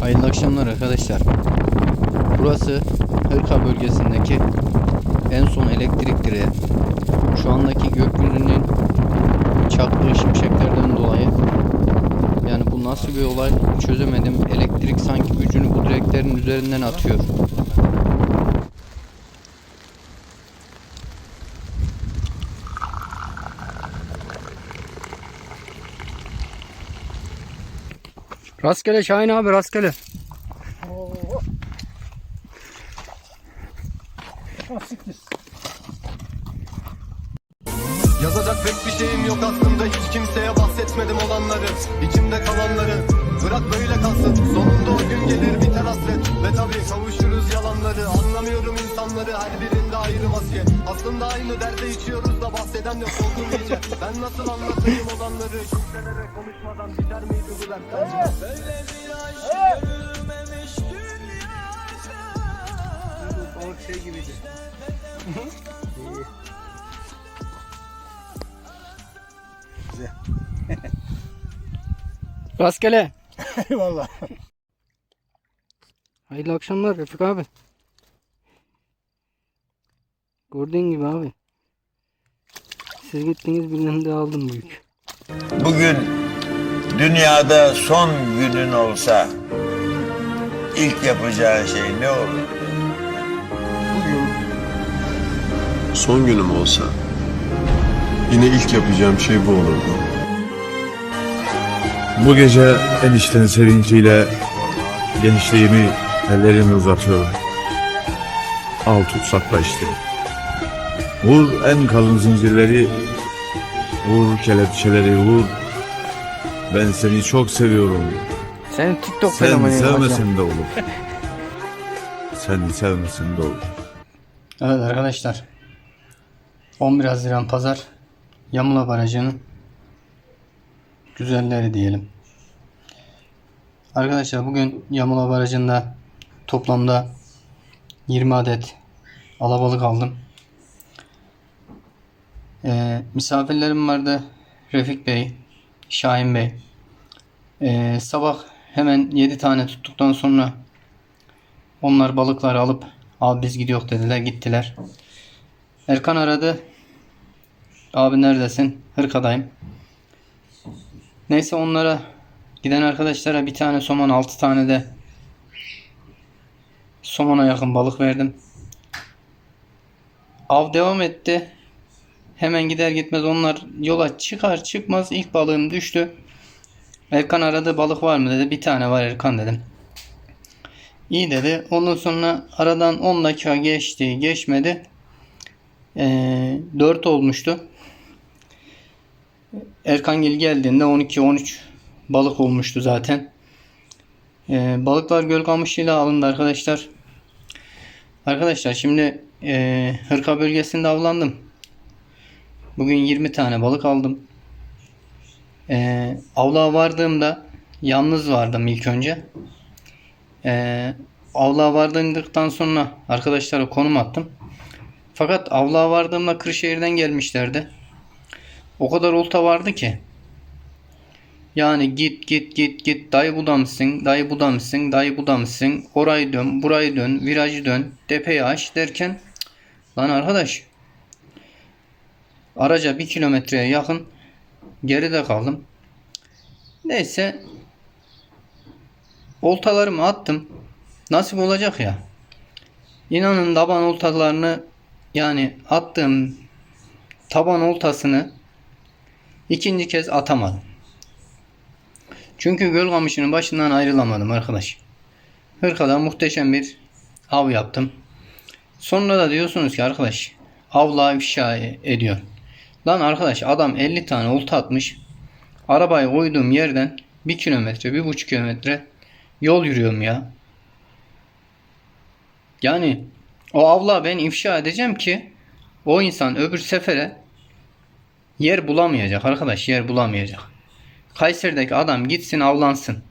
Hayırlı akşamlar arkadaşlar. Burası Hırka bölgesindeki en son elektrik direği. Şu andaki gökyüzünün çaktığı şimşeklerden dolayı yani bu nasıl bir olay çözemedim. Elektrik sanki gücünü bu direklerin üzerinden atıyor. Rastgele Şahin abi rastgele. Yazacak pek bir şeyim yok aslında Hiç kimseye bahsetmedim olanları. İçimde kalanları. Bırak böyle kalsın. Sonunda o gün gelir biter hasret. Ve tabi kavuşuruz yalanları. Anlamıyorum insanları. Her birinde ayrı maske Aslında aynı derde içiyoruz da Bahseden yok oldum iyice Ben nasıl anlatayım olanları Kimselere konuşmadan Biter miydi bu dertler Böyle bir aşk görülmemiş dünyada Balık şey gibiydi. Rastgele. Eyvallah. Hayırlı akşamlar Refik abi. Gördüğün gibi abi. Siz gittiniz birini de aldım büyük. Bugün dünyada son günün olsa ilk yapacağın şey ne olur? Bugün son günüm olsa yine ilk yapacağım şey bu olurdu. Bu gece eniştenin sevinciyle genişliğimi ellerimi uzatıyorum. Al tut sakla işte. Vur en kalın zincirleri, vur kelepçeleri vur. Ben seni çok seviyorum. Senin TikTok Sen sevmesen de olur. Sen sevmesen de olur. Evet arkadaşlar. 11 Haziran Pazar Yamula Barajı'nın güzelleri diyelim. Arkadaşlar bugün Yamula Barajı'nda toplamda 20 adet alabalık aldım. Ee, misafirlerim vardı. Refik Bey, Şahin Bey. Ee, sabah hemen 7 tane tuttuktan sonra onlar balıkları alıp abi biz gidiyor dediler gittiler. Erkan aradı. Abi neredesin? Hırkadayım. Neyse onlara giden arkadaşlara bir tane somon 6 tane de somona yakın balık verdim. Av devam etti. Hemen gider gitmez onlar yola çıkar çıkmaz ilk balığım düştü. Erkan aradı balık var mı dedi. Bir tane var Erkan dedim. İyi dedi. Ondan sonra aradan 10 dakika geçti. Geçmedi. Ee, 4 olmuştu. Erkangil geldiğinde 12-13 balık olmuştu zaten. Ee, balıklar göl kamışıyla alındı arkadaşlar. Arkadaşlar şimdi e, Hırka bölgesinde avlandım. Bugün 20 tane balık aldım. Ee, avluğa vardığımda yalnız vardım ilk önce. Ee, avluğa vardığımdan sonra arkadaşlara konum attım. Fakat avluğa vardığımda Kırşehir'den gelmişlerdi. O kadar olta vardı ki. Yani git git git git dayı buda mısın dayı buda mısın dayı buda mısın orayı dön burayı dön virajı dön tepeyi aç derken lan arkadaş araca bir kilometreye yakın geride kaldım. Neyse oltalarımı attım. Nasip olacak ya. İnanın taban oltalarını yani attığım taban oltasını ikinci kez atamadım. Çünkü göl kamışının başından ayrılamadım arkadaş. Hırkada muhteşem bir av yaptım. Sonra da diyorsunuz ki arkadaş avla ifşa ediyor. Lan arkadaş adam 50 tane olta atmış. Arabayı koyduğum yerden 1 kilometre, 1,5 kilometre yol yürüyorum ya. Yani o avla ben ifşa edeceğim ki o insan öbür sefere yer bulamayacak arkadaş yer bulamayacak. Kayseri'deki adam gitsin avlansın.